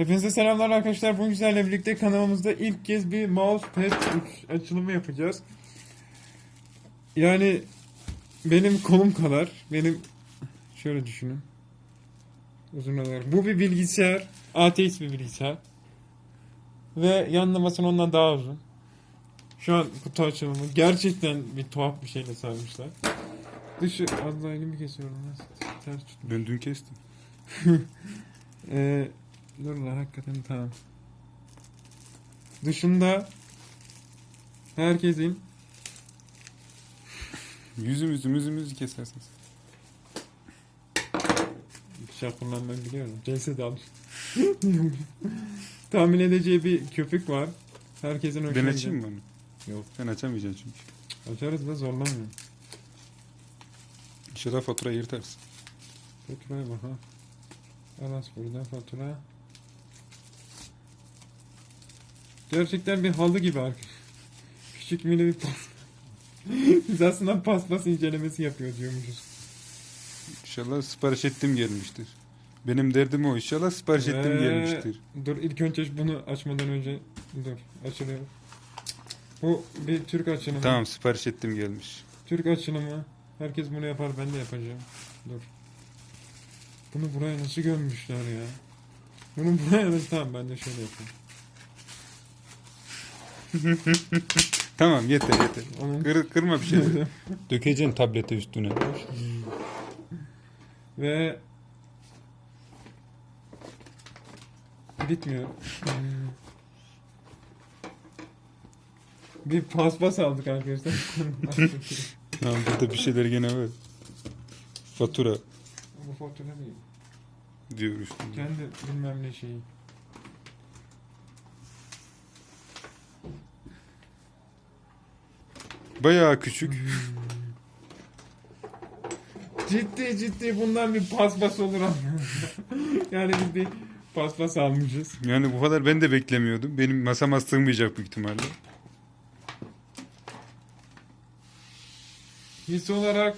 Hepinize selamlar arkadaşlar. Bugün sizlerle birlikte kanalımızda ilk kez bir mousepad açılımı yapacağız. Yani benim kolum kadar. Benim şöyle düşünün. Uzun olarak. Bu bir bilgisayar. ATX bir bilgisayar. Ve yanlamasın ondan daha uzun. Şu an kutu açılımı. Gerçekten bir tuhaf bir şeyle sarmışlar. Dışı az daha elimi kesiyorum. Ters tut. Ben dün kestim. Ee, dur lan hakikaten tamam. Dışında herkesin Yüzümüzü yüzümüzü kesersiniz. şapırlan ben biliyorum. Ceset al. Tahmin edeceği bir köpük var. Herkesin hoşuna Ben açayım mı onu? Yok. Sen açamayacaksın çünkü. Açarız da zorlamıyor. İnşallah fatura yırtarsın. Faturaya bak ha. Aras burada fatura. Gerçekten bir halı gibi arkadaşlar. Küçük mini bir pas. Biz aslında paspas incelemesi yapıyor diyormuşuz. İnşallah sipariş ettim gelmiştir. Benim derdim o. İnşallah sipariş ettim Ee, gelmiştir. Dur ilk önce bunu açmadan önce dur açılıyor. Bu bir Türk açılımı. Tamam sipariş ettim gelmiş. Türk açılımı. Herkes bunu yapar ben de yapacağım. Dur. Bunu buraya nasıl gömmüşler ya? Bunu buraya nasıl tamam ben de şöyle yapayım. Tamam yeter yeter. Kır, kırma bir şey. Dökeceksin tablete üstüne. Ve bitmiyor. Bir paspas aldık arkadaşlar. Tamam burada bir şeyler gene var. Fatura Bu fatura değil. diyor üstünde. Kendi bilmem ne şeyi. Bayağı küçük. Ciddi ciddi bundan bir paspas olur ama. yani biz bir paspas almışız. Yani bu kadar ben de beklemiyordum. Benim masama sığmayacak büyük ihtimalle. His olarak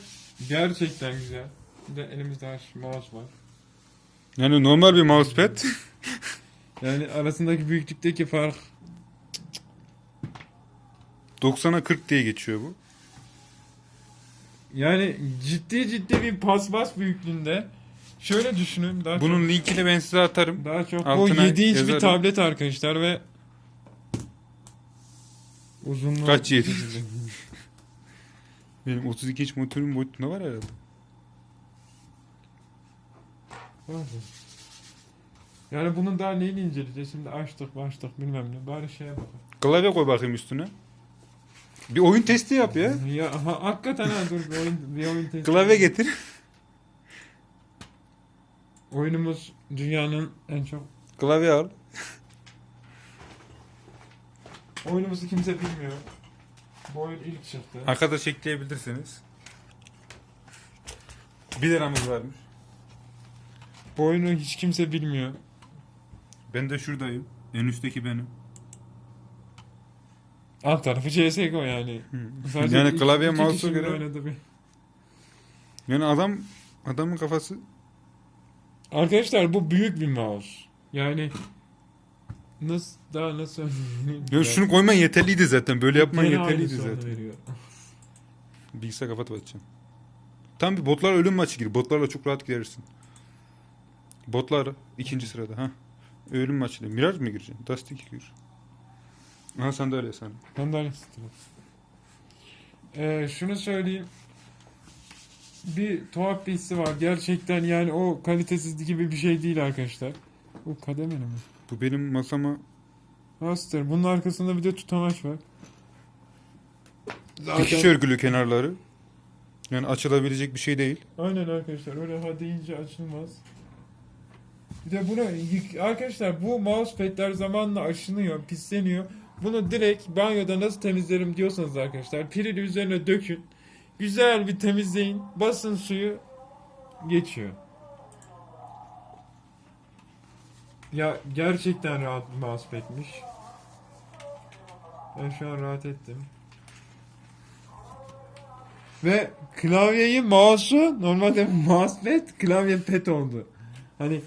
gerçekten güzel. Bir de elimizde mouse var. Yani normal bir mousepad. Yani arasındaki büyüklükteki fark 90'a 40 diye geçiyor bu. yani ciddi ciddi bir paspas büyüklüğünde. Şöyle düşünün daha Bunun linkini ben size atarım. çok, daha çok altına 7 inç bir yazarım. tablet arkadaşlar ve uzunluğu Kaç yedi? Benim 32 inç motorun boyutunda var herhalde. Yani bunun daha neyini inceleyeceğiz? Şimdi açtık baştık bilmem ne. Bari şeye bakalım. Klavye koy bakayım üstüne. Bir oyun testi yap ya. Ya ha, hakikaten ha dur bir oyun, bir oyun testi. Klavye getir. Oyunumuz dünyanın en çok Klavye al. oyunumuzu kimse bilmiyor. Bu oyun ilk çıktı. Arkadaş ekleyebilirsiniz. 1 liramız varmış. Bu oyunu hiç kimse bilmiyor. Ben de şuradayım. En üstteki benim. Alt tarafı CSGO yani. Sadece Yani klavye iki mouse'a kişinin göre- oynadığı bir- Yani adam adamın kafası Arkadaşlar bu büyük bir mouse. Yani nasıl daha nasıl ya şunu koyman yeterliydi zaten. Böyle yapman Gene yeterliydi zaten. veriyor. Bilgisayar kapatıp açacağım. Tam bir botlar ölüm maçı gibi. Botlarla çok rahat gidersin. Botlar ikinci sırada. ha. Ölüm maçı değil. Miraj mı gireceksin? Dust 2 gir. Aha sandalye sen. Sandalye stres. Ee, şunu söyleyeyim. Bir tuhaf bir hissi var. Gerçekten yani o kalitesizlik gibi bir şey değil arkadaşlar. Bu kademeli mi? Bu benim masama Master. Bunun arkasında bir de tutamaç var. dikiş örgülü kenarları. Yani açılabilecek bir şey değil. Aynen arkadaşlar öyle ha deyince açılmaz. Bir de yık- arkadaşlar bu mousepad'ler zamanla aşınıyor, pisleniyor. Bunu direkt banyoda nasıl temizlerim diyorsanız arkadaşlar pirili üzerine dökün. Güzel bir temizleyin. Basın suyu geçiyor. Ya gerçekten rahat bir mousepad'miş. Ben şu an rahat ettim. Ve klavyeyi, mouse'u normalde mousepad, klavye pet oldu. Hani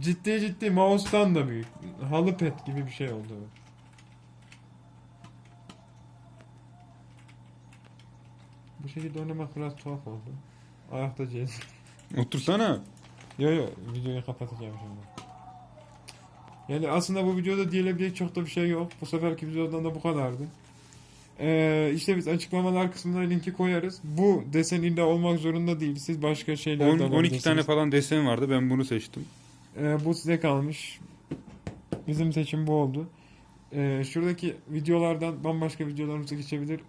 Ciddi ciddi mouse'tan da büyük. Halı pet gibi bir şey oldu. Bu şekilde oynamak biraz tuhaf oldu. Ayakta cez. Otursana. Yo yo videoyu kapatacağım şimdi. Yani aslında bu videoda diyebilecek çok da bir şey yok. Bu seferki videodan da bu kadardı. Ee, işte biz açıklamalar kısmına linki koyarız. Bu desen illa olmak zorunda değil. Siz başka şeyler de 10, 12 alabilirsiniz. tane falan desen vardı. Ben bunu seçtim. Ee, bu size kalmış. Bizim seçim bu oldu. Ee, şuradaki videolardan bambaşka videolarımıza geçebilir.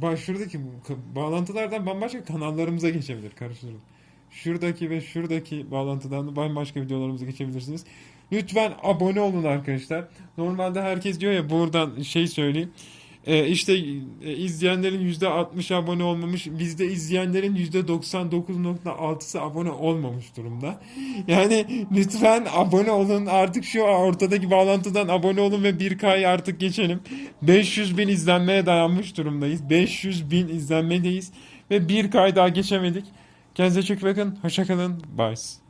Ba- şuradaki bu- bağlantılardan bambaşka kanallarımıza geçebilir. Karıştırın. Şuradaki ve şuradaki bağlantıdan da bambaşka videolarımıza geçebilirsiniz. Lütfen abone olun arkadaşlar. Normalde herkes diyor ya buradan şey söyleyeyim. Ee, işte e, izleyenlerin %60 abone olmamış. Bizde izleyenlerin %99.6'sı abone olmamış durumda. Yani lütfen abone olun. Artık şu ortadaki bağlantıdan abone olun ve 1K'yı artık geçelim. 500 bin izlenmeye dayanmış durumdayız. 500 bin izlenmedeyiz. Ve 1K daha geçemedik. Kendinize çok bakın. Hoşçakalın. Bye.